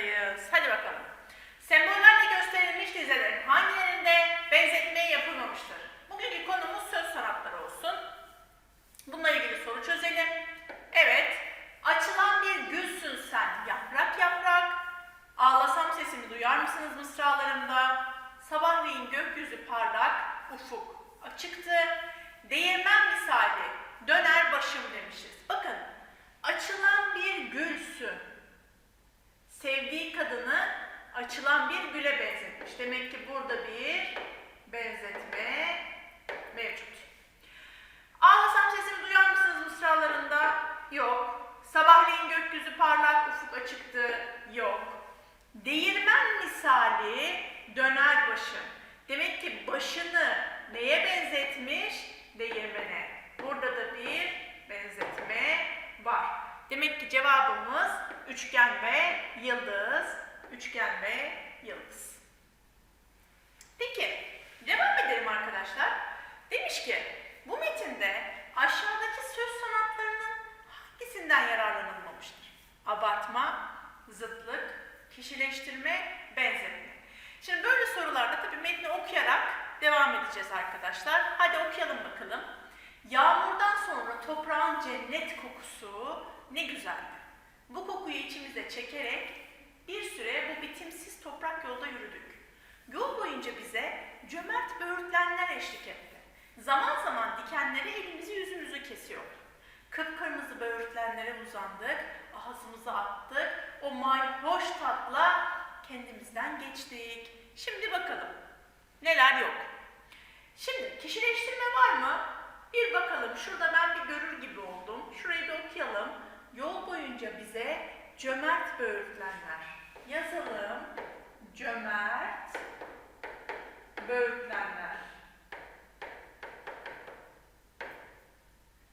sınıftayız. Hadi bakalım. Sembollerle gösterilmiş dizelerin hangilerinde benzetme yapılmamıştır? Bugünkü konumuz söz sanatları olsun. Bununla ilgili soru çözelim. Evet. Açılan bir gülsün sen yaprak yaprak. Ağlasam sesimi duyar mısınız mısralarımda? Sabahleyin gökyüzü parlak, ufuk açıktı. Değirmen misali döner başım demişiz. Bakın açılan bir gülsün. Kadını açılan bir güle benzetmiş. Demek ki burada bir benzetme mevcut. Ağlasam sesimi duyar mısınız mısralarında? Yok. Sabahleyin gökyüzü parlak, ufuk açıktı. Yok. Değirmen misali döner başım. Demek ki başını neye benzetmiş? Değirmene. Burada da bir benzetme var. Demek ki cevabımız üçgen ve yıldız. Üçgen ve yıldız. Peki, devam edelim arkadaşlar. Demiş ki, bu metinde aşağıdaki söz sanatlarının hangisinden yararlanılmamıştır? Abartma, zıtlık, kişileştirme, benzetme. Şimdi böyle sorularda tabii metni okuyarak devam edeceğiz arkadaşlar. Hadi okuyalım bakalım. Yağmurdan sonra toprağın cennet kokusu ne güzeldi. Bu kokuyu içimize çekerek bir süre bu bitimsiz toprak yolda yürüdük. Yol boyunca bize cömert böğürtlenler eşlik etti. Zaman zaman dikenleri elimizi kesiyordu. Kıpkırmızı böğürtlenlere uzandık, ağzımıza attık. O mayhoş tatla kendimizden geçtik. Şimdi bakalım neler yok. Şimdi kişileştirme var mı? Bir bakalım. Şurada ben bir görür gibi oldum. Şurayı bir okuyalım. Yol boyunca bize cömert böğürtlenler. Yazalım. Cömert böğürtlenler.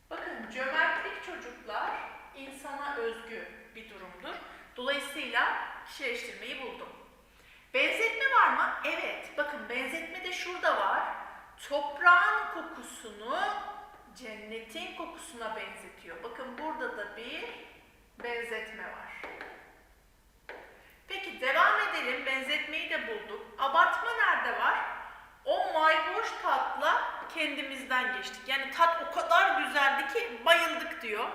Bakın cömertlik çocuklar insana özgü bir durumdur. Dolayısıyla kişileştirmeyi buldum. Benzetme var mı? Evet. Bakın benzetme de şurada var. Toprağın kokusunu cennetin kokusuna benzetiyor. Bakın burada da bir benzetme var. Peki devam edelim. Benzetmeyi de bulduk. Abartma nerede var? O mayhoş tatla kendimizden geçtik. Yani tat o kadar güzeldi ki bayıldık diyor.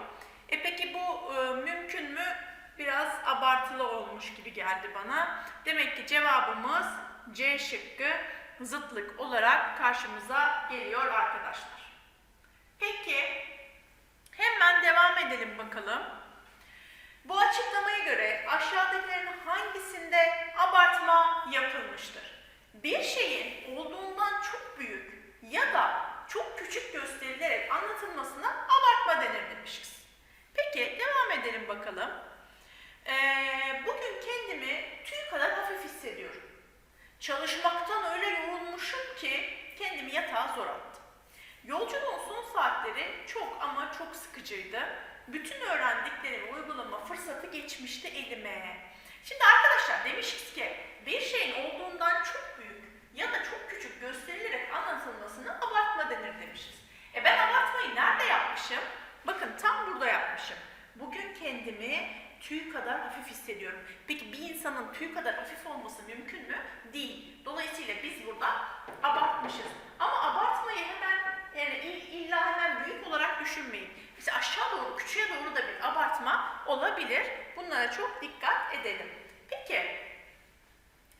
E peki bu e, mümkün mü? Biraz abartılı olmuş gibi geldi bana. Demek ki cevabımız C şıkkı zıtlık olarak karşımıza geliyor arkadaşlar. Peki hemen devam edelim bakalım. Bu açıklamaya göre aşağıdakilerin hangisinde abartma yapılmıştır? Bir şeyin olduğundan çok büyük ya da çok küçük gösterilerek anlatılmasına abartma denir demişiz. Peki devam edelim bakalım. Ee, bugün kendimi tüy kadar hafif hissediyorum. Çalışmaktan öyle yorulmuşum ki kendimi yatağa zor attım. Yolculuğun son saatleri çok ama çok sıkıcıydı. Bütün öğrendiklerimi uygulama fırsatı geçmişti elime. Şimdi arkadaşlar demişiz ki bir şeyin olduğundan çok büyük ya da çok küçük gösterilerek anlatılmasına abartma denir demişiz. E ben abartmayı nerede yapmışım? Bakın tam burada yapmışım. Bugün kendimi tüy kadar hafif hissediyorum. Peki bir insanın tüy kadar hafif olması mümkün mü? Değil. Dolayısıyla biz burada abartmışız. Ama abartmayı hemen yani illa hemen büyük olarak düşünmeyin. Mesela aşağı doğru, küçüğe doğru da bir abartma olabilir. Bunlara çok dikkat edelim. Peki,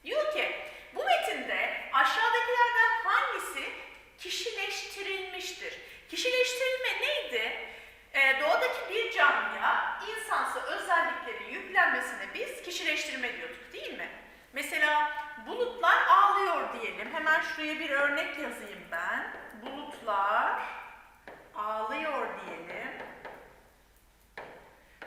diyor ki bu metinde aşağıdakilerden hangisi kişileştirilmiştir? Kişileştirilme neydi? Ee, doğadaki bir canlıya insansı özellikleri yüklenmesine biz kişileştirme diyorduk değil mi? Mesela bulutlar ağlıyor diyelim. Hemen şuraya bir örnek yazayım ben. Bulutlar ağlıyor diyelim.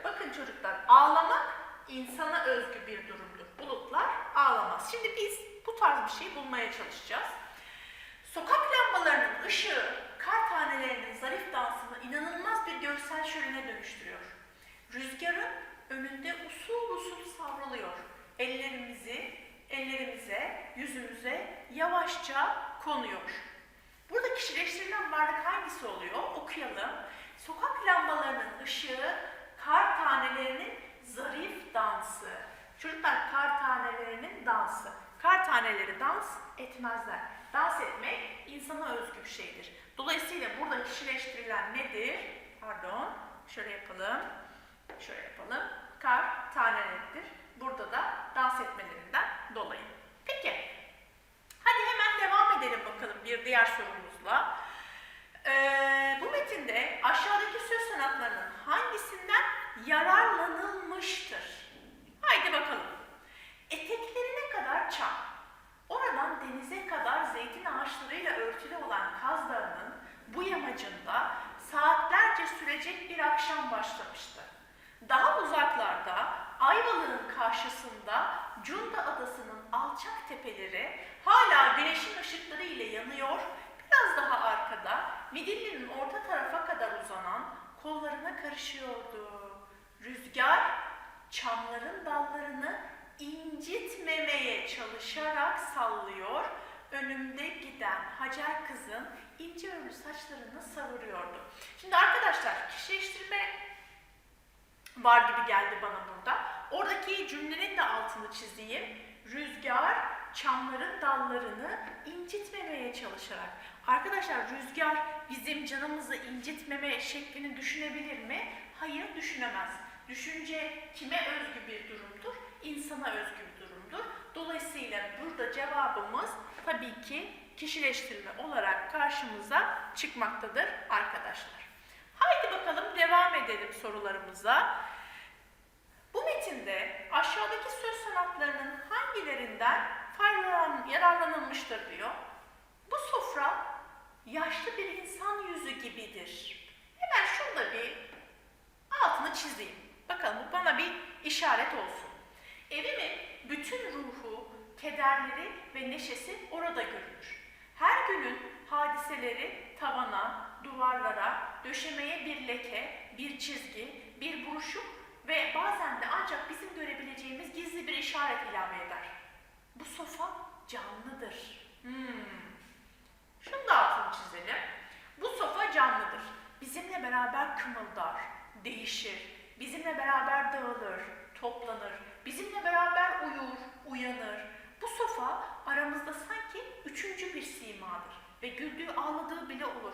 Bakın çocuklar ağlamak insana özgü bir durumdur. Bulutlar ağlamaz. Şimdi biz bu tarz bir şey bulmaya çalışacağız. Sokak lambalarının ışığı kar tanelerinin zarif dansını inanılmaz bir görsel şölene dönüştürüyor. Rüzgarın önünde usul usul savruluyor. Ellerimizi ellerimize, yüzümüze yavaşça konuyor. Burada kişileştirilen varlık hangisi oluyor? Okuyalım. Sokak lambalarının ışığı kar tanelerinin zarif dansı. Çocuklar kar tanelerinin dansı. Kar taneleri dans etmezler. Dans etmek insana özgü bir şeydir. Dolayısıyla burada kişileştirilen nedir? Pardon. Şöyle yapalım. Şöyle yapalım. Kar taneleridir. Burada da dans etmelerinden dolayı. Peki. Hadi hemen devam edelim bakalım bir diğer sorumuzla. Ee, bu metinde aşağıdaki söz sanatlarının hangisinden yararlanılmıştır? Haydi bakalım. Eteklerine çam, oradan denize kadar zeytin ağaçlarıyla örtülü olan Kaz Dağı'nın bu yamacında saatlerce sürecek bir akşam başlamıştı. Daha uzaklarda Ayvalık'ın karşısında Cunda Adası'nın alçak tepeleri hala güneşin ışıkları ile yanıyor, biraz daha arkada Midilli'nin orta tarafa kadar uzanan kollarına karışıyordu. Rüzgar çamların dallarını incitmemeye çalışarak sallıyor, önümde giden Hacer kızın ince örgü saçlarını savuruyordu. Şimdi arkadaşlar kişileştirme var gibi geldi bana burada. Oradaki cümlenin de altını çizeyim. Rüzgar çamların dallarını incitmemeye çalışarak. Arkadaşlar rüzgar bizim canımızı incitmeme şeklini düşünebilir mi? Hayır düşünemez. Düşünce kime özgü bir durumdur? İnsana özgü bir durumdur. Dolayısıyla burada cevabımız tabii ki kişileştirme olarak karşımıza çıkmaktadır arkadaşlar. Haydi bakalım devam edelim sorularımıza. Bu metinde aşağıdaki söz sanatlarının hangilerinden yararlanılmıştır diyor. Bu sofra yaşlı bir insan yüzü gibidir. Hemen şurada bir altını çizeyim. Bakalım bu bana bir işaret olsun. Evimin bütün ruhu, kederleri ve neşesi orada görünür. Her günün hadiseleri tavana, duvarlara, döşemeye bir leke, bir çizgi, bir buruşuk ve bazen de ancak bizim görebileceğimiz gizli bir işaret ilave eder. Bu sofa canlıdır. Hmm. Şunu da altını çizelim. Bu sofa canlıdır. Bizimle beraber kımıldar, değişir. Bizimle beraber dağılır, toplanır. Bizimle beraber uyur, uyanır. Bu sofa aramızda sanki üçüncü bir simadır. Ve güldüğü ağladığı bile olur.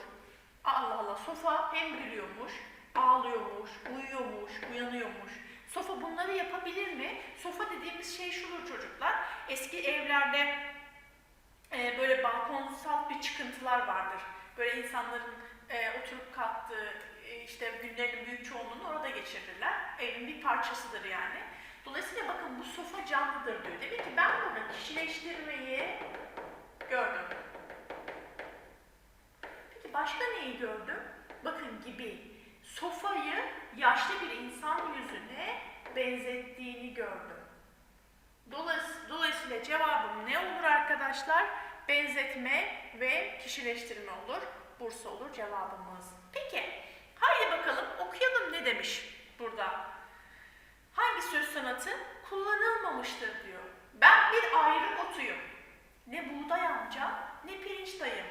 Allah Allah sofa hem gülüyormuş, ağlıyormuş, uyuyormuş, uyanıyormuş. Sofa bunları yapabilir mi? Sofa dediğimiz şey şudur çocuklar. Eski evlerde e, böyle balkonsal bir çıkıntılar vardır. Böyle insanların e, oturup kalktığı, e, işte günlerinin büyük çoğunluğunu orada geçirirler. Evin bir parçasıdır yani. Dolayısıyla bakın bu sofa canlıdır diyor. Demek ki ben burada kişileştirmeyi gördüm. Peki başka neyi gördüm? Bakın gibi. Sofayı yaşlı bir insan yüzüne benzettiğini gördüm. Dolayıs- Dolayısıyla cevabım ne olur arkadaşlar? Benzetme ve kişileştirme olur. Bursa olur cevabımız. Peki, haydi bakalım okuyalım ne demiş burada. Sanatı kullanılmamıştır diyor. Ben bir ayrı otuyum. Ne buğday amca ne pirinç dayım.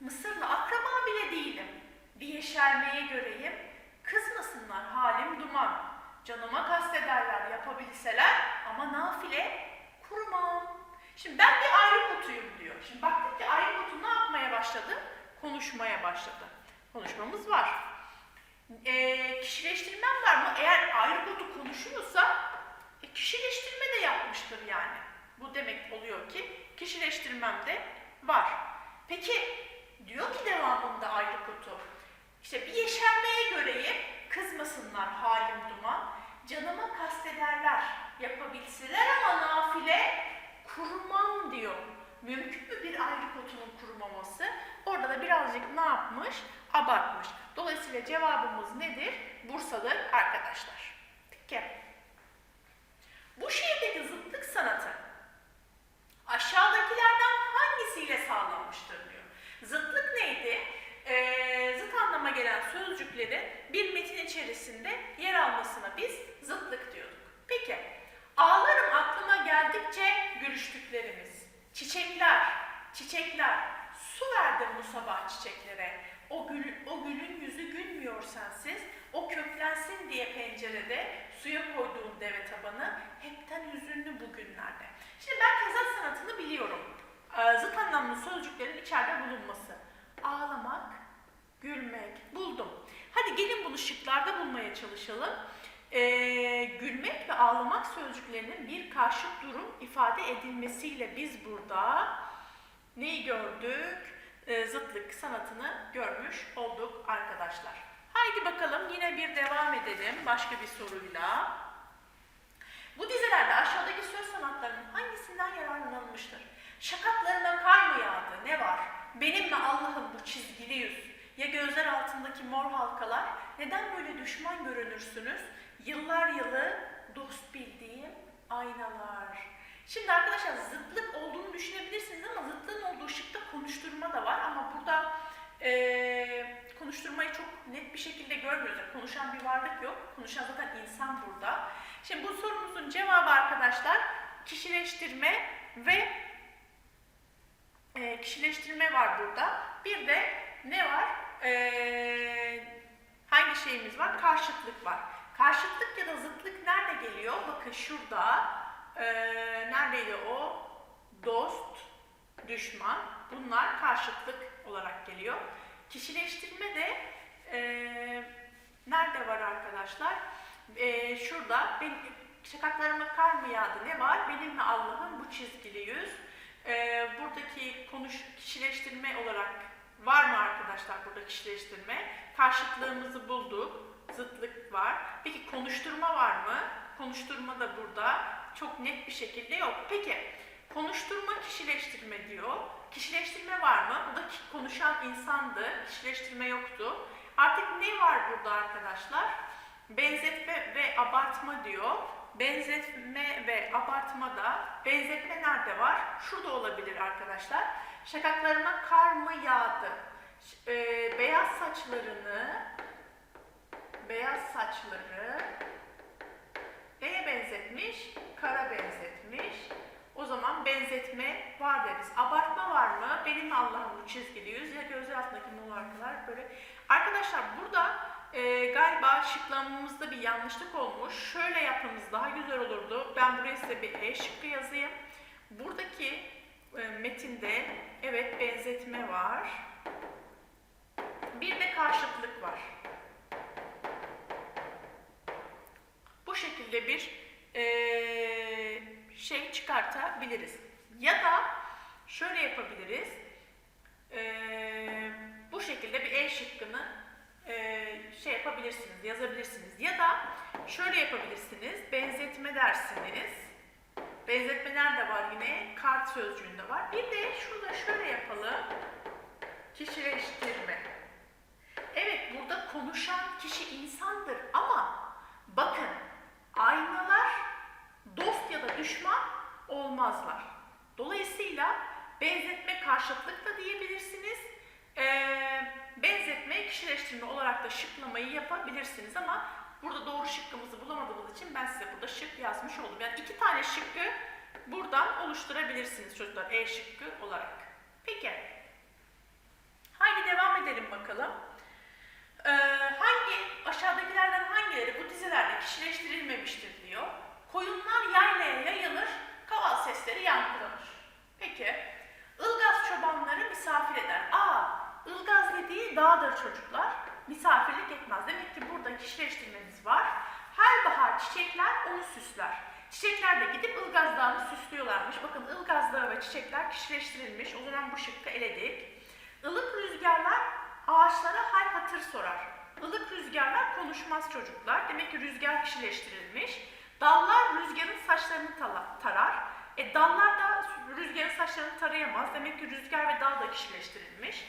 Mısırlı akraba bile değilim. Bir yeşermeye göreyim. Kızmasınlar halim duman. Canıma kastederler yapabilseler ama nafile kurmam. Şimdi ben bir ayrı kutuyum diyor. Şimdi baktık ki ayrı kutu ne yapmaya başladı? Konuşmaya başladı. Konuşmamız var. Ee, kişileştirmem var mı? Eğer ayrı kutu konuşuyorsa e, kişileştirme de yapmıştır yani. Bu demek oluyor ki kişileştirmem de var. Peki diyor ki devamında ayrı kutu. İşte bir yeşermeye göreyim, kızmasınlar halim duman. Canıma kastederler, yapabilseler ama nafile kurmam diyor. Mümkün mü bir ayrı kutunun kurmaması? Orada da birazcık ne yapmış? Abartmış. Dolayısıyla cevabımız nedir? Bursa'dır arkadaşlar. Peki. Bu şiirdeki zıtlık sanatı aşağıdakilerden hangisiyle sağlanmıştır diyor. Zıtlık neydi? Ee, zıt anlama gelen sözcüklerin bir metin içerisinde yer almasına biz zıtlık diyorduk. Peki, ağlarım aklıma geldikçe gülüştüklerimiz. Çiçekler, çiçekler, su verdim bu sabah çiçeklere. O, gül, o gülün yüzü gülmüyor sensiz, o köklensin diye pencerede suya koyduğum deve tabanı hepten hüzünlü bugünlerde. Şimdi ben tezat sanatını biliyorum. Ee, Zıt anlamlı sözcüklerin içeride bulunması. Ağlamak, gülmek, buldum. Hadi gelin bunu şıklarda bulmaya çalışalım. Ee, gülmek ve ağlamak sözcüklerinin bir karşıt durum ifade edilmesiyle biz burada neyi gördük? Ee, zıtlık sanatını görmüş olduk arkadaşlar. Haydi bakalım yine bir devam edelim başka bir soruyla. Bu dizelerde aşağıdaki söz sanatlarının hangisinden yararlanılmıştır? Şakaklarına kar mı yağdı? Ne var? Benim mi Allah'ım bu çizgili yüz? Ya gözler altındaki mor halkalar? Neden böyle düşman görünürsünüz? Yıllar yılı dost bildiğim aynalar. Şimdi arkadaşlar zıtlık olduğunu düşünebilirsiniz ama zıtlığın olduğu şıkta konuşturma da var ama burada eee, konuşturmayı çok net bir şekilde görmüyoruz. Yani konuşan bir varlık yok. Konuşan zaten insan burada. Şimdi bu sorumuzun cevabı arkadaşlar kişileştirme ve e, kişileştirme var burada. Bir de ne var? E, hangi şeyimiz var? Karşıtlık var. Karşıtlık ya da zıtlık nerede geliyor? Bakın şurada. E, neredeydi o? Dost, düşman. Bunlar karşıtlık olarak geliyor. Kişileştirme de e, nerede var arkadaşlar? E, şurada. Benim, şakaklarıma kar mı yağdı? Ne var? Benimle Allah'ım bu çizgili yüz. E, buradaki konuş kişileştirme olarak var mı arkadaşlar burada kişileştirme? Karşıtlığımızı bulduk. Zıtlık var. Peki konuşturma var mı? Konuşturma da burada çok net bir şekilde yok. Peki konuşturma kişileştirme diyor. Kişileştirme var mı? Bu da konuşan insandı. Kişileştirme yoktu. Artık ne var burada arkadaşlar? Benzetme ve abartma diyor. Benzetme ve abartmada benzetme nerede var? Şurada olabilir arkadaşlar. Şakaklarına kar mı yağdı? E, beyaz saçlarını beyaz saçları neye benzetmiş? Kara benzetmiş. O zaman benzetme var deriz. Abartma var mı? Benim Allah'ım bu çizgili yüz ya gözler altındaki mularkalar böyle. Arkadaşlar burada e, galiba şıklamamızda bir yanlışlık olmuş. Şöyle yapmamız daha güzel olurdu. Ben buraya size bir E şıkkı yazayım. Buradaki e, metinde evet benzetme var. Bir de karşıtlık var. Bu şekilde bir eee, şey çıkartabiliriz. Ya da şöyle yapabiliriz. Eee, bu şekilde bir E şıkkını eee, şey yapabilirsiniz, yazabilirsiniz. Ya da şöyle yapabilirsiniz. Benzetme dersiniz. Benzetme nerede var yine? Kart sözcüğünde var. Bir de şurada şöyle yapalım. Kişileştirme. Evet burada konuşan kişi insandır ama bakın aynalar düşman olmazlar. Dolayısıyla benzetme karşıtlık da diyebilirsiniz. Ee, benzetme kişileştirme olarak da şıklamayı yapabilirsiniz ama burada doğru şıkkımızı bulamadığımız için ben size burada şık yazmış oldum. Yani iki tane şıkkı buradan oluşturabilirsiniz çocuklar E şıkkı olarak. Peki. Haydi devam edelim bakalım. Ee, hangi aşağıdakilerden hangileri bu dizelerde kişileştirilmemiştir diyor. Koyunlar yaylaya yayılır, kaval sesleri yankılanır. Peki, Ilgaz çobanları misafir eder. Aa, Ilgaz dediği dağdır çocuklar. Misafirlik etmez. Demek ki burada kişileştirmemiz var. Her bahar çiçekler onu süsler. Çiçekler de gidip Ilgaz Dağı'nı süslüyorlarmış. Bakın Ilgaz Dağı çiçekler kişileştirilmiş. O zaman bu şıkkı eledik. Ilık rüzgarlar ağaçlara hal hatır sorar. Ilık rüzgarlar konuşmaz çocuklar. Demek ki rüzgar kişileştirilmiş. Dallar rüzgarın saçlarını tarar. E dallar da rüzgarın saçlarını tarayamaz. Demek ki rüzgar ve dal da kişileştirilmiş.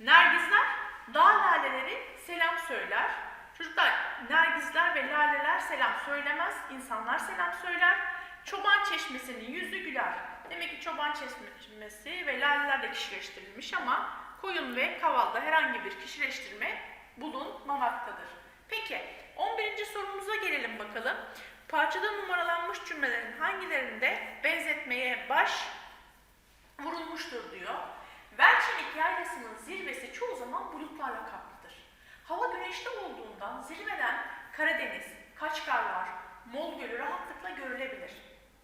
Nergizler dağ laleleri selam söyler. Çocuklar nergizler ve laleler selam söylemez. İnsanlar selam söyler. Çoban çeşmesinin yüzü güler. Demek ki çoban çeşmesi ve laleler de kişileştirilmiş ama koyun ve kavalda herhangi bir kişileştirme bulunmamaktadır. Peki 11. sorumuza gelelim bakalım. Parçada numaralanmış cümlelerin hangilerinde benzetmeye baş vurulmuştur diyor. Velçenik yaylasının zirvesi çoğu zaman bulutlarla kaplıdır. Hava güneşli olduğundan zirveden Karadeniz, Kaçkarlar, Mol Gölü rahatlıkla görülebilir.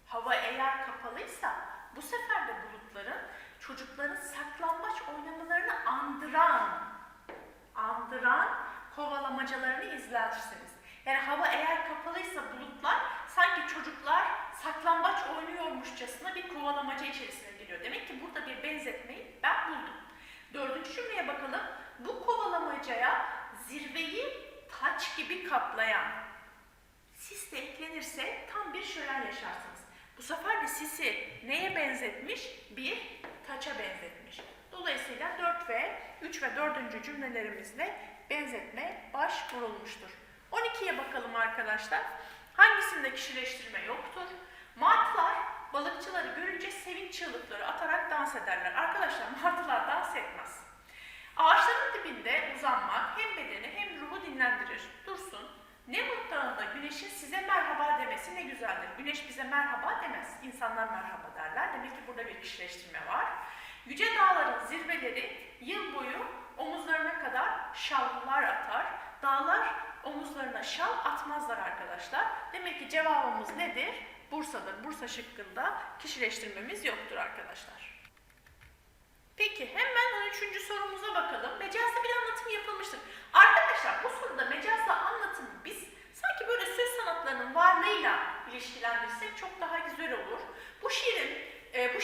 Hava eğer kapalıysa bu sefer de bulutların çocukların saklambaç oynamalarını andıran andıran kovalamacalarını izlersiniz. Yani hava eğer kapalıysa bulutlar sanki çocuklar saklambaç oynuyormuşçasına bir kovalamaca içerisine giriyor. Demek ki burada bir benzetmeyi ben buldum. Dördüncü cümleye bakalım. Bu kovalamacaya zirveyi taç gibi kaplayan sis de eklenirse tam bir şölen yaşarsınız. Bu sefer de sisi neye benzetmiş? Bir taça benzetmiş. Dolayısıyla 4 ve 3 ve 4. cümlelerimizle benzetme başvurulmuştur. 12'ye bakalım arkadaşlar. Hangisinde kişileştirme yoktur? Martılar balıkçıları görünce sevinç çığlıkları atarak dans ederler. Arkadaşlar martılar dans etmez. Size merhaba demesi ne güzeldir. Güneş bize merhaba demez. İnsanlar merhaba derler. Demek ki burada bir kişileştirme var. Yüce dağların zirveleri yıl boyu omuzlarına kadar şallar atar. Dağlar omuzlarına şal atmazlar arkadaşlar. Demek ki cevabımız nedir? Bursa'dır. Bursa şıkkında kişileştirmemiz yoktur arkadaşlar. Peki hemen 13. sorumuza bakalım. Mecazlı bir anlatım yapılmıştır. Arkadaşlar bu soruda mecazlı anlatımı biz sanki böyle söz sanatlarının varlığıyla ilişkilendirsek çok daha güzel olur. Bu şiirin,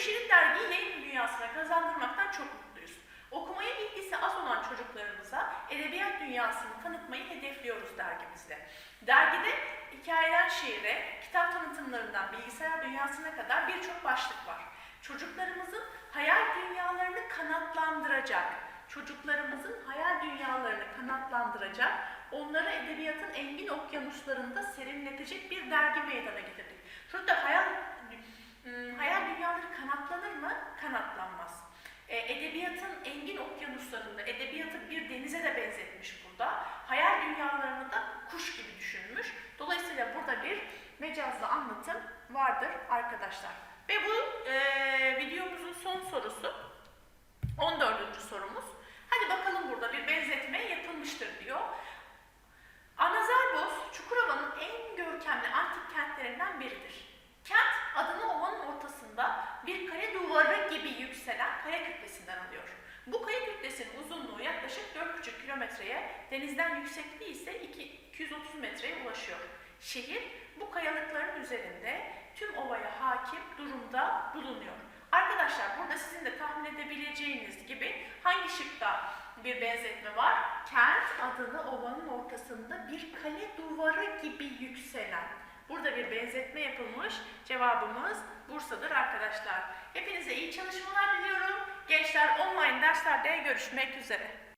bu şiirin dergiyi yayın dünyasına kazandırmaktan çok mutluyuz. Okumaya ilgisi az olan çocuklarımıza edebiyat dünyasını tanıtmayı hedefliyoruz dergimizde. Dergide hikayeden şiire, kitap tanıtımlarından bilgisayar dünyasına kadar birçok başlık var. Çocuklarımızın hayal dünyalarını kanatlandıracak, çocuklarımızın hayal dünyalarını kanatlandıracak, onları edebiyatın engin okyanuslarında serinletecek bir dergi meydana getirdik. Şurada hayal, hmm, hayal dünyaları kanatlanır mı? Kanatlanmaz. E, edebiyatın engin okyanuslarında, edebiyatı bir denize de benzetmiş burada. Hayal dünyalarını da kuş gibi düşünmüş. Dolayısıyla burada bir mecazlı anlatım vardır arkadaşlar. Ve bu e, videomuzun son sorusu, 14. sorumuz. Hadi bakalım burada bir benzetme yapılmıştır diyor. Anazarbos, Çukurova'nın en görkemli antik kentlerinden biridir. Kent adını ovanın ortasında bir kare duvarı gibi 4,5 kilometreye, denizden yüksekliği ise 2 230 metreye ulaşıyor. Şehir bu kayalıkların üzerinde tüm ovaya hakim durumda bulunuyor. Arkadaşlar burada sizin de tahmin edebileceğiniz gibi hangi şıkta bir benzetme var? Kent adını ovanın ortasında bir kale duvarı gibi yükselen. Burada bir benzetme yapılmış. Cevabımız Bursa'dır arkadaşlar. Hepinize iyi çalışmalar diliyorum. Gençler online derslerde görüşmek üzere.